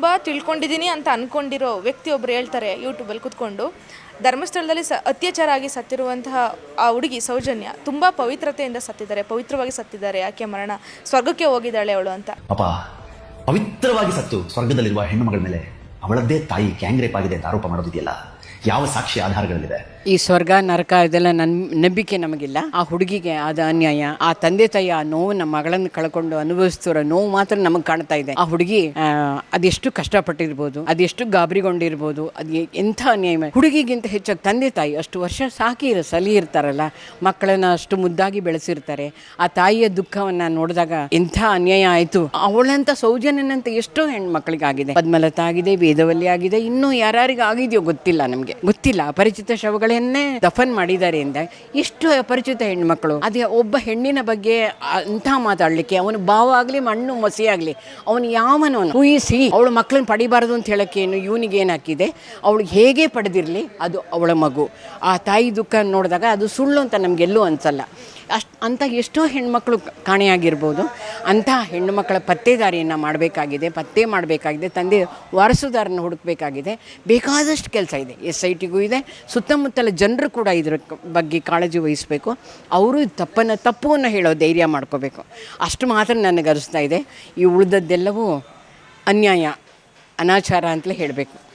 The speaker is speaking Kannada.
ತುಂಬ ತಿಳ್ಕೊಂಡಿದ್ದೀನಿ ಅಂತ ಅನ್ಕೊಂಡಿರೋ ವ್ಯಕ್ತಿಯೊಬ್ಬರು ಹೇಳ್ತಾರೆ ಯೂಟ್ಯೂಬಲ್ಲಿ ಕುತ್ಕೊಂಡು, ಧರ್ಮಸ್ಥಳದಲ್ಲಿ ಸ ಅತ್ಯಾಚಾರ ಆಗಿ ಸತ್ತಿರುವಂತಹ ಆ ಹುಡುಗಿ ಸೌಜನ್ಯ ತುಂಬ ಪವಿತ್ರತೆಯಿಂದ ಸತ್ತಿದ್ದಾರೆ, ಪವಿತ್ರವಾಗಿ ಸತ್ತಿದ್ದಾರೆ ಆಕೆ ಮರಣ ಸ್ವರ್ಗಕ್ಕೆ ಹೋಗಿದ್ದಾಳೆ ಅವಳು ಅಂತ. ಅಪ್ಪ, ಪವಿತ್ರವಾಗಿ ಸತ್ತು ಸ್ವರ್ಗದಲ್ಲಿರುವ ಹೆಣ್ಣು ಮಗಳ ಮೇಲೆ ಅವಳದ್ದೇ ತಾಯಿ ಕ್ಯಾಂಗ್ರೇಪ್ ಆಗಿದೆ ಅಂತ ಆರೋಪ ಮಾಡೋದಿದೆಯಲ್ಲ? ಯಾವ ಸಾಕ್ಷಿ ಆಧಾರಗಳಿದೆ ಈ ಸ್ವರ್ಗ ನರಕ ಇದೆಲ್ಲ ನನ್ ನಂಬಿಕೆ ನಮಗಿಲ್ಲ. ಆ ಹುಡುಗಿಗೆ ಆದ ಅನ್ಯಾಯ ಆ ತಂದೆ ತಾಯಿ ಆ ನೋವು ನಮ್ಮ ಮಗಳನ್ನು ಕಳ್ಕೊಂಡು ಅನುಭವಿಸ್ತಿರೋ ನೋವು ಮಾತ್ರ ನಮಗೆ ಕಾಣ್ತಾ ಇದೆ. ಆ ಹುಡುಗಿ ಆ, ಅದೆಷ್ಟು ಕಷ್ಟಪಟ್ಟಿರ್ಬೋದು ಅದೆಷ್ಟು ಗಾಬರಿಗೊಂಡಿರ್ಬೋದು ಅದು ಎಂಥ ಅನ್ಯಾಯ ಹುಡುಗಿಗಿಂತ ಹೆಚ್ಚಾಗಿ ತಂದೆ ತಾಯಿ ಅಷ್ಟು ವರ್ಷ ಸಾಕಿ ಸಲಿ ಇರ್ತಾರಲ್ಲ ಮಕ್ಕಳನ್ನ ಅಷ್ಟು ಮುದ್ದಾಗಿ ಬೆಳೆಸಿರ್ತಾರೆ ಆ ತಾಯಿಯ ದುಃಖವನ್ನ ನೋಡಿದಾಗ ಎಂಥ ಅನ್ಯಾಯ ಆಯ್ತು. ಅವಳಂತ ಸೌಜನ್ಯನಂತ ಎಷ್ಟೋ ಹೆಣ್ಮಕ್ಳಿಗಾಗಿದೆ. ಪದ್ಮಲತಾ ಆಗಿದೆ ವೇದವಲ್ಲಿ ಆಗಿದೆ ಇನ್ನೂ ಯಾರ್ಯಾರಿಗೆ ಆಗಿದೆಯೋ ಗೊತ್ತಿಲ್ಲ ನಮಗೆ. ಗೊತ್ತಿಲ್ಲ. ಅಪರಿಚಿತ ಶವಗಳನ್ನೇ ದಫನ್ ಮಾಡಿದ್ದಾರೆ ಎಂದ ಎಷ್ಟು ಅಪರಿಚಿತ ಹೆಣ್ಮಕ್ಳು? ಅದೇ ಒಬ್ಬ ಹೆಣ್ಣಿನ ಬಗ್ಗೆ ಅಂತ ಮಾತಾಡ್ಲಿಕ್ಕೆ, ಅವನು ಭಾವ ಆಗಲಿ, ಮಣ್ಣು ಮಸಿ ಆಗಲಿ, ಅವನು ಯಾವನವನು? ಊಹಿಸಿ, ಅವಳು ಮಕ್ಕಳನ್ನ ಪಡಿಬಾರದು ಅಂತ ಹೇಳಕ್ಕೆ ಏನು ಇವನಿಗೆ ಏನು ಹಾಕಿದೆ ಅವಳು ಹೇಗೆ ಪಡೆದಿರಲಿ, ಅದು ಅವಳ ಮಗು. ಆ ತಾಯಿ ದುಃಖ ನೋಡಿದಾಗ ಅದು ಸುಳ್ಳು ಅಂತ ನಮಗೆಲ್ಲೂ ಅನ್ಸಲ್ಲ. ಅಷ್ಟು, ಅಂತ ಎಷ್ಟೋ ಹೆಣ್ಮಕ್ಳು ಕಾಣೆಯಾಗಿರ್ಬೋದು. ಅಂಥ ಹೆಣ್ಣು ಮಕ್ಕಳ ಪತ್ತೆದಾರಿಯನ್ನು ಮಾಡಬೇಕಾಗಿದೆ, ಪತ್ತೆ ಮಾಡಬೇಕಾಗಿದೆ, ತಂದೆ ವಾರಸುದಾರನ ಹುಡುಕಬೇಕಾಗಿದೆ. ಬೇಕಾದಷ್ಟು ಕೆಲಸ ಇದೆ. ಎಸ್ ಐ ಟಿಗೂ ಇದೆ. ಸುತ್ತಮುತ್ತಲ ಜನರು ಕೂಡ ಇದ್ರ ಬಗ್ಗೆ ಕಾಳಜಿ ವಹಿಸಬೇಕು. ಅವರು ತಪ್ಪನ್ನು ತಪ್ಪನ್ನು ಹೇಳೋ ಧೈರ್ಯ ಮಾಡ್ಕೋಬೇಕು. ಅಷ್ಟು ಮಾತ್ರ ನನಗೆ ಅರಿಸ್ತಾ ಇದೆ. ಈ ಉಳಿದದ್ದೆಲ್ಲವೂ ಅನ್ಯಾಯ, ಅನಾಚಾರ ಅಂತಲೇ ಹೇಳಬೇಕು.